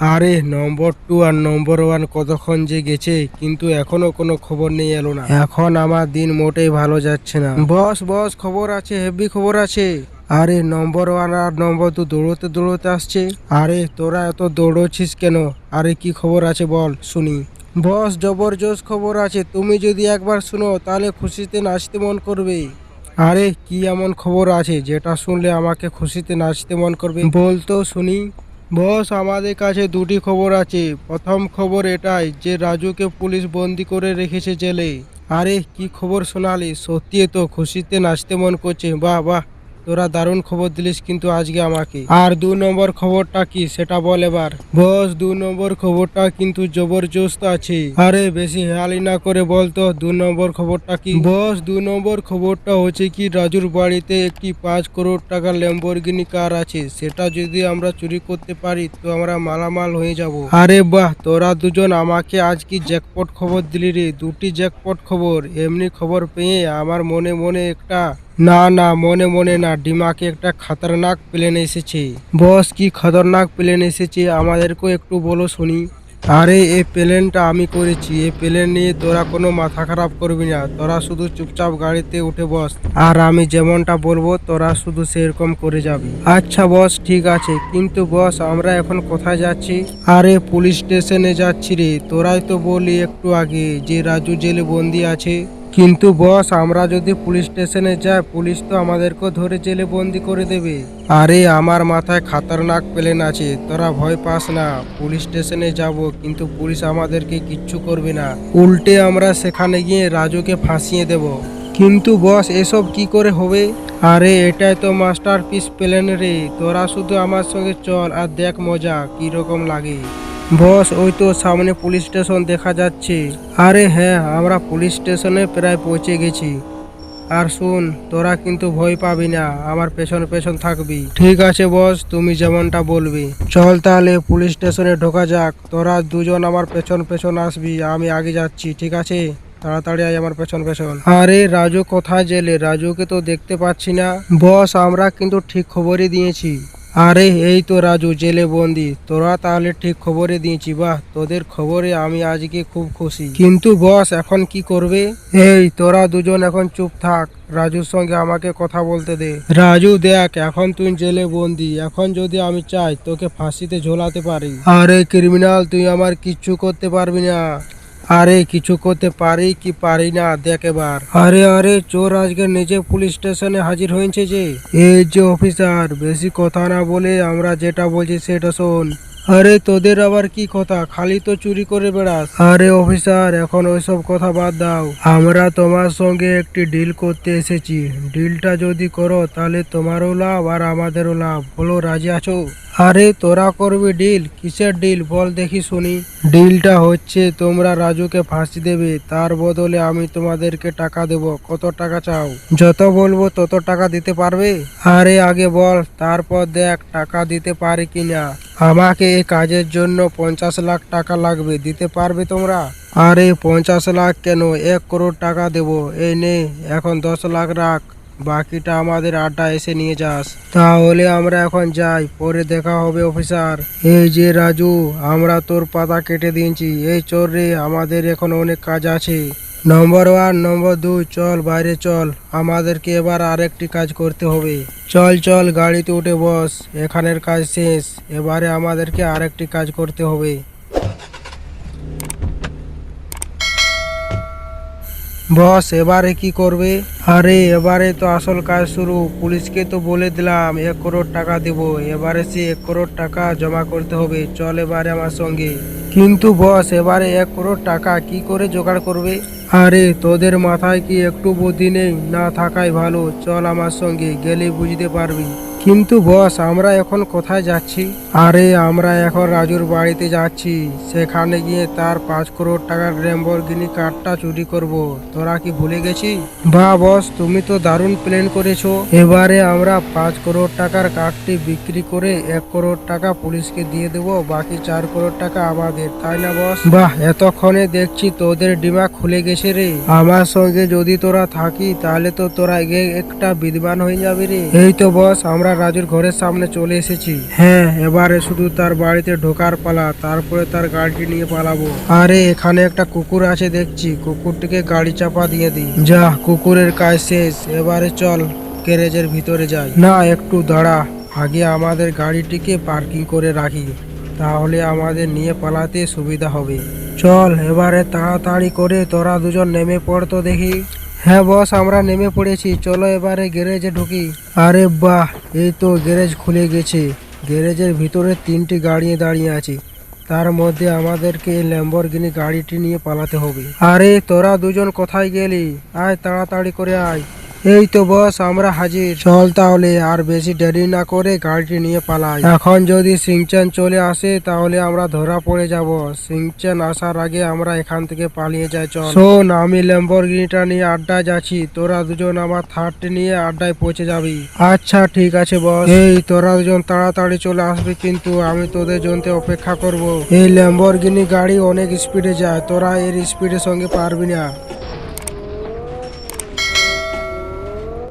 আরে, নম্বর টু আর নম্বর ওয়ান কতক্ষণ যে গেছে, কিন্তু এখনও কোনো খবর নেই এলো না। এখন আমার দিন মোটেই ভালো যাচ্ছে না। বস বস, খবর আছে হেভি খবর আছে। আরে, নম্বর ওয়ান আর নম্বর টু দৌড়তে দৌড়তে আসছে। আরে, তোরা এত দৌড়ছিস কেন? আরে, কি খবর আছে বল, শুনি। বস জবরদস্ত খবর আছে। তুমি যদি একবার শুনো, তাহলে খুশিতে নাচতে মন করবে। আরে, কি এমন খবর আছে, যেটা শুনলে আমাকে খুশিতে নাচতে মন করবে? বলতো, শুনি। বস, আমাদের কাছে দুটি খবর আছে। প্রথম খবর এটাই যে রাজুকে পুলিশ বন্দি করে রেখেছে জেলে। আরে, কি খবর শোনালি? সত্যি তো খুশিতে নাচতে মন করছে। বাহ বাহ। তোরা দারুণ খবর দিলিস কিন্তু আজকে আমাকে। আর দু নম্বর খবরটা কি সেটা বল এবার। বস, দু নম্বর খবরটা কিন্তু জবরদস্ত আছে। আরে বেশি হেয়ালি না করে বলতো দু নম্বর খবরটা কি? বস, দু নম্বর খবরটা হচ্ছে কি, রাজুর বাড়িতে একটি পাঁচ করোড় টাকার ল্যাম্বরগিনি কার আছে। সেটা যদি আমরা চুরি করতে পারি, তো আমরা মালামাল হয়ে যাব। আরে বাহ, তোরা দুজন আমাকে আজ কি জ্যাকপট খবর দিলি রে। দুটি জ্যাকপট খবর। এমনি খবর পেয়ে আমার মনে মনে একটা না না, মনে মনে না, ডিমাকে একটা খতরনাক প্লেন এসেছে। বস, কি খতরনাক প্লেন এসেছে আমাদেরকেও একটু বলো শুনি। আরে এই প্লেনটা আমি করেছি এই প্লেন নিয়ে তোরা কোনো মাথা খারাপ করবি না, তোরা শুধু চুপচাপ গাড়িতে উঠে বস। আর আমি যেমনটা বলব, তোরা শুধু সেরকম করে যাবি। আচ্ছা বস, ঠিক আছে, কিন্তু বস, আমরা এখন কোথায় যাচ্ছি? আরে, পুলিশ স্টেশনে যাচ্ছি রে, তোরাই তো বলি একটু আগে যে রাজু জেলে বন্দি আছে। কিন্তু বস, আমরা যদি পুলিশ স্টেশনে যাই, পুলিশ তো আমাদেরকে ধরে জেলে বন্দি করে দেবে। আরে, আমার মাথায় খাতারনাক প্লেন আছে, তোরা ভয় পাস না, পুলিশ স্টেশনে যাব, কিন্তু পুলিশ আমাদেরকে কিচ্ছু করবে না। উল্টে আমরা সেখানে গিয়ে রাজুকে ফাঁসিয়ে দেব। কিন্তু বস, এসব কি করে হবে? আরে, এটাই তো মাস্টার পিস প্লেন রে, তোরা শুধু আমার সঙ্গে চল, আর দেখ মজা কি রকম লাগে। বস, ওই তো সামনে পুলিশ স্টেশন দেখা যাচ্ছে। আরে হ্যাঁ আমরা পুলিশ স্টেশনে প্রায় পৌঁছে গেছি। আর শুন, তোরা কিন্তু ভয় পাবি না, আমার পেছন পেছন থাকবি। ঠিক আছে বস, তুমি যেমনটা বলবি। চল তাহলে পুলিশ স্টেশনে ঢোকা যাক। তোরা দুজন আমার পেছন পেছন আসবি, আমি আগে যাচ্ছি, ঠিক আছে? তাড়াতাড়ি আয় আমার পেছন পেছন। আরে রাজু, কোথায় জেলে? রাজুকে তো দেখতে পাচ্ছি না। বস, আমরা কিন্তু ঠিক খবরই দিয়েছি। আরে, এই তো রাজু, জেলে বন্দি। তোরা তাহলে ঠিক খবরে দিয়েছি, বাহ, তোদের খবরে আমি আজকে খুব খুশি। কিন্তু বস, এখন কি করবে? এই, তোরা দুজন এখন চুপ থাক। রাজুর সঙ্গে আমাকে কথা বলতে দে। রাজু, দেখ, এখন তুই জেলে বন্দি। এখন যদি আমি চাই, তোকে ফাঁসিতে ঝোলাতে পারি। আরে, ক্রিমিনাল, তুই আমার কিচ্ছু করতে পারবি না। আরে কিছু করতে পারি কি পারি না? দেখ এবার। আরে আরে চোর আজকে নিজে পুলিশ স্টেশনে হাজির হয়েছে যে। এই যে অফিসার বেশি কথা না বলে আমরা যেটা বলছি সেটা শোন। আরে তোদের আবার কি কথা? খালি তো চুরি করে বেড়াস। আরে অফিসার এখন ওইসব কথা বাদ দাও। আমরা তোমার সঙ্গে একটি ডিল করতে এসেছি। ডিলটা যদি করো তাহলে তোমারও লাভ আর আমাদেরও লাভ। বলো রাজি আছো? আরে তোরা করবি ডিল? কিসের ডিল? বল দেখি শুনি। ডিলটা হচ্ছে তোমরা রাজুকে ফাঁসি দেবে, তার বদলে আমি তোমাদেরকে টাকা দেব। কত টাকা চাও? যত বলব তত টাকা দিতে পারবে? আরে আগে বল, তারপর দেখ টাকা দিতে পারি কিনা। আমাকে এই কাজের জন্য পঞ্চাশ লাখ টাকা লাগবে, দিতে পারবে তোমরা? আরে পঞ্চাশ লাখ কেন? এক করোড় টাকা দেব। এই নে, এখন দশ লাখ রাখ। বাকিটা আমাদের আড্ডা এসে নিয়ে যাস। তাহলে আমরা এখন যাই, পরে দেখা হবে, অফিসার। এই যে রাজু, আমরা তোর পাতা কেটে দিয়েছি। এই চোর রে, আমাদের এখন অনেক কাজ আছে। নম্বর ওয়ান নম্বর দুই চল, বাইরে চল। আমাদেরকে এবার আরেকটি কাজ করতে হবে। চল চল, গাড়িতে উঠে বস। এখানের কাজ শেষ। এবারে আমাদেরকে আরেকটি কাজ করতে হবে। বস, এবারে কি করবে? আরে, এবারে তো আসল কাজ শুরু। পুলিশকে তো বলে দিলাম, এক করোড় টাকা দেব। এবারে সে এক করোড় টাকা জমা করতে হবে। চল এবারে আমার সঙ্গে। কিন্তু বস, এবারে এক করোড় টাকা কি করে জোগাড় করবে? আরে, তোদের মাথায় কি একটু বুদ্ধি নেই? না থাকাই ভালো। চল আমার সঙ্গে গেলে বুঝতে পারবি। কিন্তু বস, আমরা এখন কোথায় যাচ্ছি? আরে, আমরা এখন রাজুর বাড়িতে যাচ্ছি। সেখানে গিয়ে তার পাঁচ করোড় টাকার ল্যাম্বরগিনি কারটা চুরি করব। তোরা কি ভুলে গেছি বা বস, তুমি তো দারুণ প্ল্যান করেছ। এবারে আমরা পাঁচ করোড় টাকার কারটি বিক্রি করে এক করোড় টাকা পুলিশকে দিয়ে দেবো, বাকি চার করোড় টাকা আমাদের, তাই না বস? বাহ, এতক্ষণে দেখছি তোদের ডিমা খুলে গেছে রে। আমার সঙ্গে যদি তোরা থাকি তাহলে তো তোরা একটা বিদ্বান হয়ে যাবে রে। এই তো বস, আমরা রাজুর ঘরের সামনে চলে এসেছি। হ্যাঁ। এবারে শুধু তার বাড়িতে ঢোকার পালা তারপরে তার গাড়িটি নিয়ে পালাবো। আরে এখানে একটা কুকুর আছে দেখছি। কুকুরটিকে গাড়ি চাপা দিয়ে দিই। যা কুকুরের কাজ শেষ। এবারে চল গ্যারেজের ভিতরে যাই। না একটু দাঁড়া। আগে আমাদের গাড়িটিকে পার্কিং করে রাখি। তাহলে আমাদের নিয়ে পালাতে সুবিধা হবে। চল এবারে তাড়াতাড়ি করে তোরা দুজন নেমে পড়তো দেখি। হ্যাঁ বস, আমরা নেমে পড়েছি। চলো এবারে গ্যারেজে ঢুকি। আরে বাহ, এই তো গ্যারেজ খুলে গেছে। গ্যারেজের ভিতরে তিনটি গাড়ি দাঁড়িয়ে আছে। তার মধ্যে আমাদেরকে ল্যাম্বরগিনি গাড়িটি নিয়ে পালাতে হবে। আরে, তোরা দুজন কোথায় গেলি? আয়, তাড়াতাড়ি করে আয়। এই তো বস, আমরা হাজির। চল তাহলে, আর বেশি দেরি না করে গাড়িটি নিয়ে পালাই। এখন যদি সিংচান চলে আসে, তাহলে আমরা ধরা পড়ে যাব। সিংচান আসার আগে আমরা এখান থেকে পালিয়ে যাই, চল। শোন, আমি ল্যাম্বরগিনিটা নিয়ে আড্ডা যাচ্ছি। তোরা দুজন আমার থার্ডটি নিয়ে আড্ডায় পৌঁছে যাবি। আচ্ছা ঠিক আছে, বস। এই, তোরা দুজন তাড়াতাড়ি চলে আসবি, কিন্তু আমি তোদের জন্য অপেক্ষা করব। এই ল্যাম্বরগিনি গাড়ি অনেক স্পিডে যায়, তোরা এর স্পিডের সঙ্গে পারবি না।